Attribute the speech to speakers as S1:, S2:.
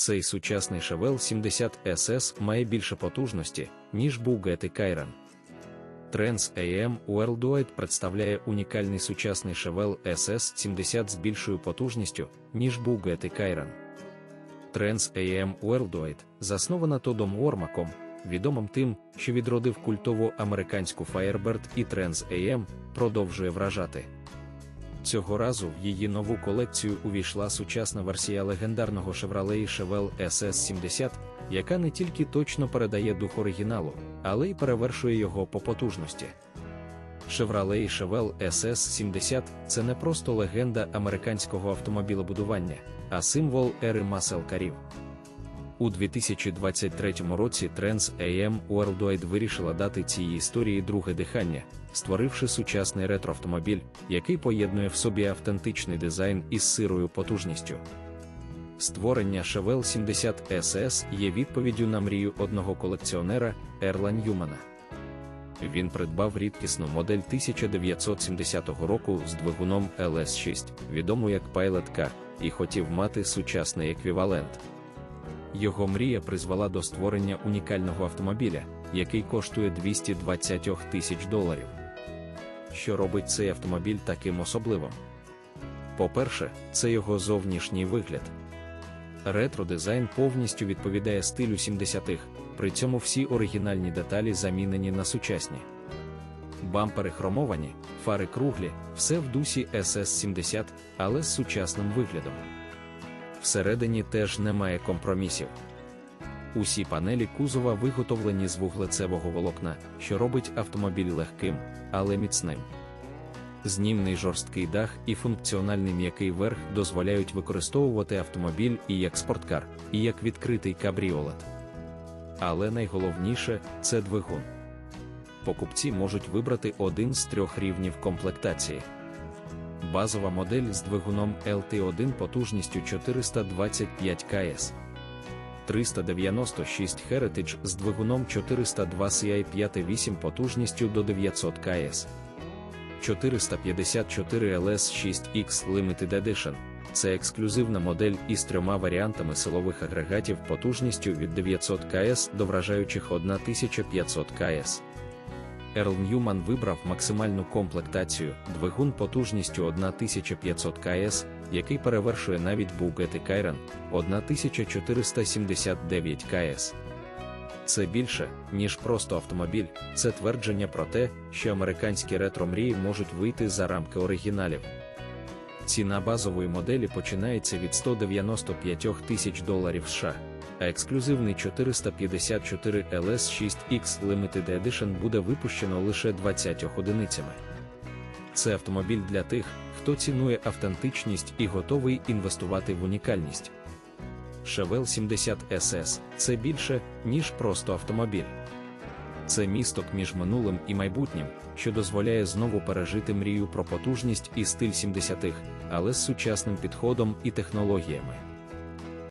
S1: Цей сучасний Chevelle 70 SS має більше потужності, ніж Bugatti Chiron. Trans AM Worldwide представляє унікальний сучасний Chevelle SS 70 з більшою потужністю, ніж Bugatti Chiron. Trans AM Worldwide заснована Тодом Уормаком, відомим тим, що відродив культову американську Firebird і Trans AM, продовжує вражати. Цього разу в її нову колекцію увійшла сучасна версія легендарного Chevrolet Chevelle SS70, яка не тільки точно передає дух оригіналу, але й перевершує його по потужності. Chevrolet Chevelle SS70 це не просто легенда американського автомобілебудування, а символ ери маселкарів. У 2023 році Trends AM Worldwide вирішила дати цій історії друге дихання, створивши сучасний ретроавтомобіль, який поєднує в собі автентичний дизайн із сирою потужністю. Створення Chevelle 70 SS є відповіддю на мрію одного колекціонера Ерла Ньюмана. Він придбав рідкісну модель 1970 року з двигуном LS6, відому як Pilot Car, і хотів мати сучасний еквівалент. Його мрія призвела до створення унікального автомобіля, який коштує 220 тисяч доларів. Що робить цей автомобіль таким особливим? По-перше, це його зовнішній вигляд. Ретро-дизайн повністю відповідає стилю 70-х, при цьому всі оригінальні деталі замінені на сучасні. Бампери хромовані, фари круглі, все в дусі SS70, але з сучасним виглядом. Всередині теж немає компромісів. Усі панелі кузова виготовлені з вуглецевого волокна, що робить автомобіль легким, але міцним. Знімний жорсткий дах і функціональний м'який верх дозволяють використовувати автомобіль і як спорткар, і як відкритий кабріолет. Але найголовніше це двигун. Покупці можуть вибрати один з трьох рівнів комплектації. Базова модель з двигуном LT1 потужністю 425 КС. 396 Heritage з двигуном 402 CI58 потужністю до 900 КС. 454 LS6X Limited Edition це ексклюзивна модель із трьома варіантами силових агрегатів потужністю від 900 КС до вражаючих 1500 КС. Ерл Ньюман вибрав максимальну комплектацію двигун потужністю 1500 КС, який перевершує навіть Bugatti Chiron 1479 КС. Це більше, ніж просто автомобіль, це твердження про те, що американські ретро-мрії можуть вийти за рамки оригіналів. Ціна базової моделі починається від 195 тисяч доларів США, а ексклюзивний 454 LS6X Limited Edition буде випущено лише 20 одиницями. Це автомобіль для тих, хто цінує автентичність і готовий інвестувати в унікальність. Chevelle 70 SS це більше, ніж просто автомобіль. Це місток між минулим і майбутнім, що дозволяє знову пережити мрію про потужність і стиль 70-х, але з сучасним підходом і технологіями.